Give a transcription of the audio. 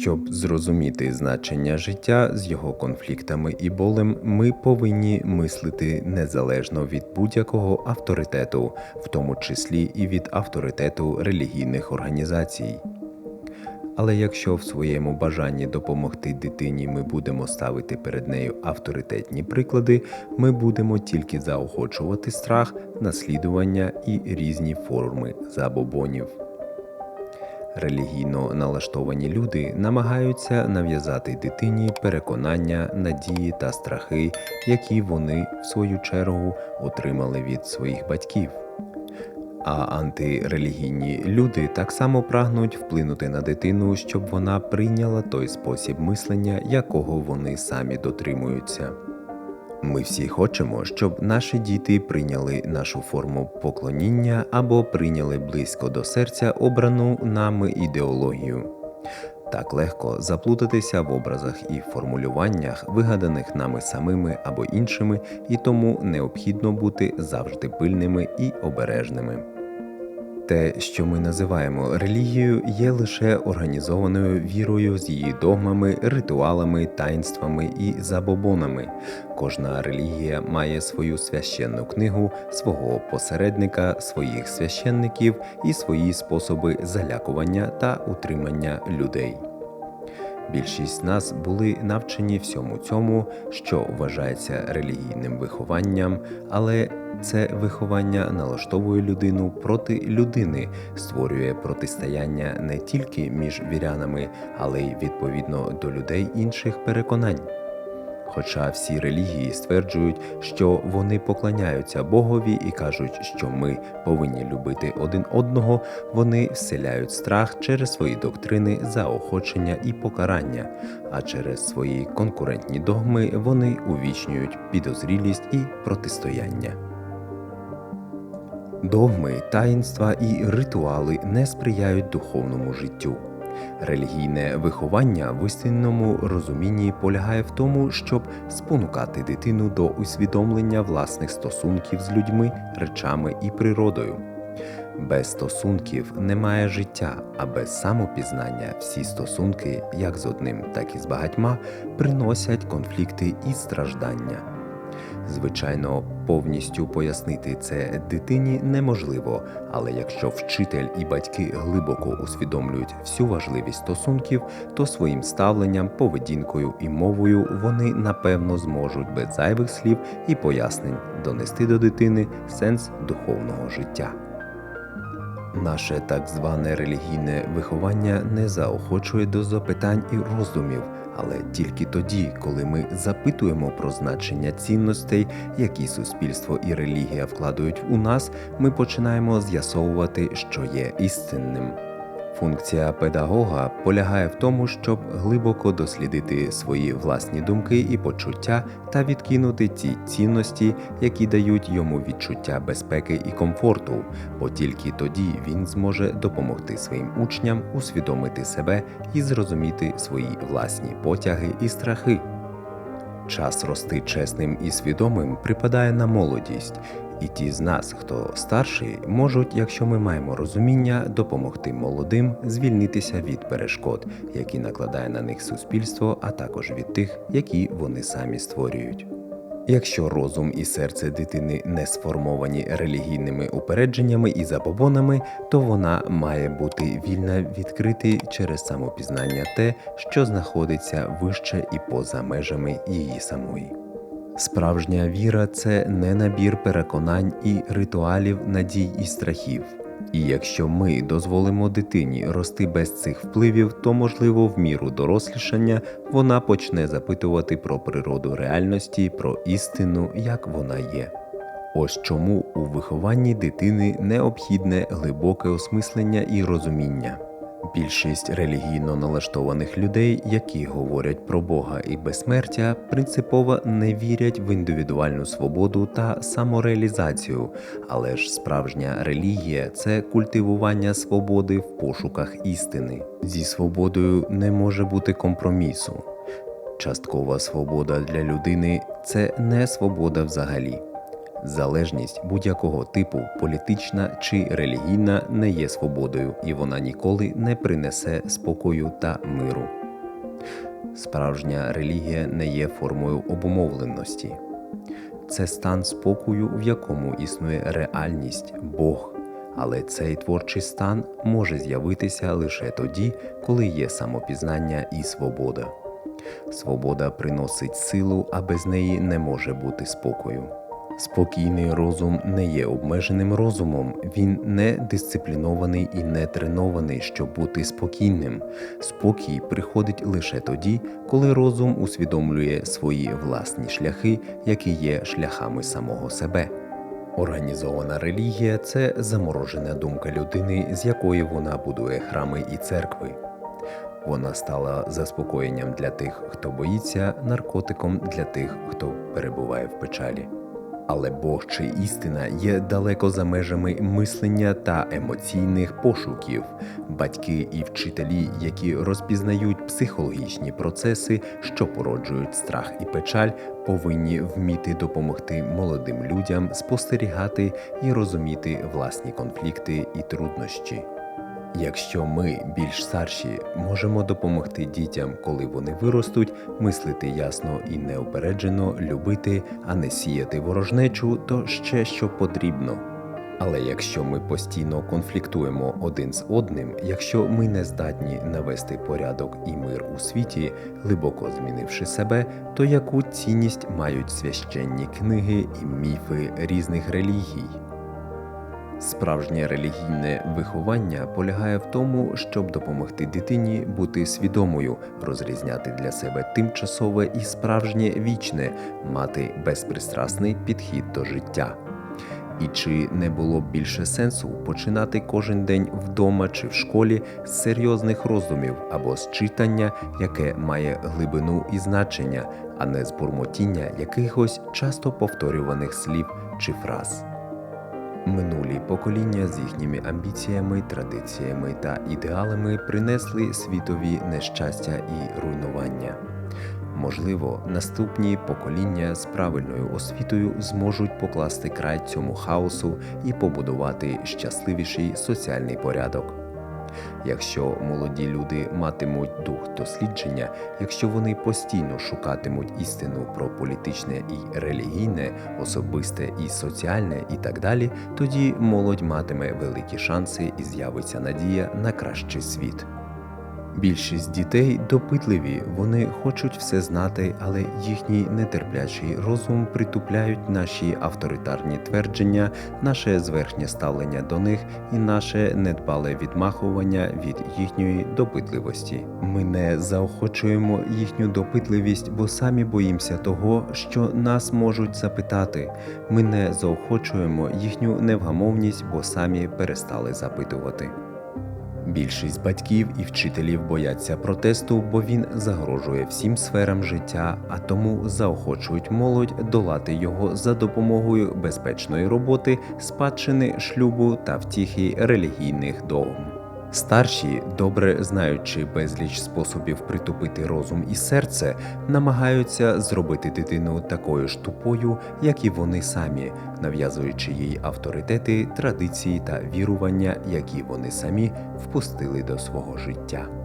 Щоб зрозуміти значення життя з його конфліктами і болем, ми повинні мислити незалежно від будь-якого авторитету, в тому числі і від авторитету релігійних організацій. Але якщо в своєму бажанні допомогти дитині ми будемо ставити перед нею авторитетні приклади, ми будемо тільки заохочувати страх, наслідування і різні форми забобонів. Релігійно налаштовані люди намагаються нав'язати дитині переконання, надії та страхи, які вони, в свою чергу, отримали від своїх батьків. А антирелігійні люди так само прагнуть вплинути на дитину, щоб вона прийняла той спосіб мислення, якого вони самі дотримуються. Ми всі хочемо, щоб наші діти прийняли нашу форму поклоніння або прийняли близько до серця обрану нами ідеологію. Так легко заплутатися в образах і формулюваннях, вигаданих нами самими або іншими, і тому необхідно бути завжди пильними і обережними. Те, що ми називаємо релігією, є лише організованою вірою з її догмами, ритуалами, таїнствами і забобонами. Кожна релігія має свою священну книгу, свого посередника, своїх священників і свої способи залякування та утримання людей. Більшість з нас були навчені всьому цьому, що вважається релігійним вихованням, але це виховання налаштовує людину проти людини, створює протистояння не тільки між вірянами, але й відповідно до людей інших переконань. Хоча всі релігії стверджують, що вони поклоняються Богові і кажуть, що ми повинні любити один одного, вони вселяють страх через свої доктрини, заохочення і покарання, а через свої конкурентні догми вони увічнюють підозрілість і протистояння. Догми, таїнства і ритуали не сприяють духовному життю. Релігійне виховання в істинному розумінні полягає в тому, щоб спонукати дитину до усвідомлення власних стосунків з людьми, речами і природою. Без стосунків немає життя, а без самопізнання всі стосунки, як з одним, так і з багатьма, приносять конфлікти і страждання. Звичайно, повністю пояснити це дитині неможливо, але якщо вчитель і батьки глибоко усвідомлюють всю важливість стосунків, то своїм ставленням, поведінкою і мовою вони напевно зможуть без зайвих слів і пояснень донести до дитини сенс духовного життя. Наше так зване релігійне виховання не заохочує до запитань і роздумів, але тільки тоді, коли ми запитуємо про значення цінностей, які суспільство і релігія вкладають у нас, ми починаємо з'ясовувати, що є істинним. Функція педагога полягає в тому, щоб глибоко дослідити свої власні думки і почуття та відкинути ті цінності, які дають йому відчуття безпеки і комфорту, бо тільки тоді він зможе допомогти своїм учням усвідомити себе і зрозуміти свої власні потяги і страхи. Час рости чесним і свідомим припадає на молодість, і ті з нас, хто старший, можуть, якщо ми маємо розуміння, допомогти молодим звільнитися від перешкод, які накладає на них суспільство, а також від тих, які вони самі створюють. Якщо розум і серце дитини не сформовані релігійними упередженнями і забобонами, то вона має бути вільна відкрити через самопізнання те, що знаходиться вище і поза межами її самої. Справжня віра це не набір переконань і ритуалів надій і страхів. І якщо ми дозволимо дитині рости без цих впливів, то можливо в міру дорослішання вона почне запитувати про природу реальності, про істину, як вона є. Ось чому у вихованні дитини необхідне глибоке осмислення і розуміння. Більшість релігійно налаштованих людей, які говорять про Бога і безсмертя, принципово не вірять в індивідуальну свободу та самореалізацію, але ж справжня релігія це культивування свободи в пошуках істини. Зі свободою не може бути компромісу. Часткова свобода для людини це не свобода взагалі. Залежність будь-якого типу, політична чи релігійна, не є свободою, і вона ніколи не принесе спокою та миру. Справжня релігія не є формою обумовленості. Це стан спокою, в якому існує реальність, Бог. Але цей творчий стан може з'явитися лише тоді, коли є самопізнання і свобода. Свобода приносить силу, а без неї не може бути спокою. Спокійний розум не є обмеженим розумом, він не дисциплінований і не тренований, щоб бути спокійним. Спокій приходить лише тоді, коли розум усвідомлює свої власні шляхи, які є шляхами самого себе. Організована релігія це заморожена думка людини, з якої вона будує храми і церкви. Вона стала заспокоєнням для тих, хто боїться, наркотиком для тих, хто перебуває в печалі. Але Бог чи істина є далеко за межами мислення та емоційних пошуків. Батьки і вчителі, які розпізнають психологічні процеси, що породжують страх і печаль, повинні вміти допомогти молодим людям спостерігати і розуміти власні конфлікти і труднощі. Якщо ми, більш старші, можемо допомогти дітям, коли вони виростуть, мислити ясно і неупереджено, любити, а не сіяти ворожнечу, то ще що потрібно. Але якщо ми постійно конфліктуємо один з одним, якщо ми не здатні навести порядок і мир у світі, глибоко змінивши себе, то яку цінність мають священні книги і міфи різних релігій? Справжнє релігійне виховання полягає в тому, щоб допомогти дитині бути свідомою, розрізняти для себе тимчасове і справжнє вічне, мати безпристрасний підхід до життя. І чи не було б більше сенсу починати кожен день вдома чи в школі з серйозних роздумів або з читання, яке має глибину і значення, а не з бурмотіння якихось часто повторюваних слів чи фраз? Минулі покоління з їхніми амбіціями, традиціями та ідеалами принесли світові нещастя і руйнування. Можливо, наступні покоління з правильною освітою зможуть покласти край цьому хаосу і побудувати щасливіший соціальний порядок. Якщо молоді люди матимуть дух дослідження, якщо вони постійно шукатимуть істину про політичне і релігійне, особисте і соціальне і так далі, тоді молодь матиме великі шанси і з'явиться надія на кращий світ. Більшість дітей допитливі, вони хочуть все знати, але їхній нетерплячий розум притупляють наші авторитарні твердження, наше зверхнє ставлення до них і наше недбале відмахування від їхньої допитливості. Ми не заохочуємо їхню допитливість, бо самі боїмося того, що нас можуть запитати. Ми не заохочуємо їхню невгамовність, бо самі перестали запитувати. Більшість батьків і вчителів бояться протесту, бо він загрожує всім сферам життя, а тому заохочують молодь долати його за допомогою безпечної роботи, спадщини, шлюбу та втіхи релігійних догм. Старші, добре знаючи безліч способів притупити розум і серце, намагаються зробити дитину такою ж тупою, як і вони самі, нав'язуючи їй авторитети, традиції та вірування, які вони самі впустили до свого життя.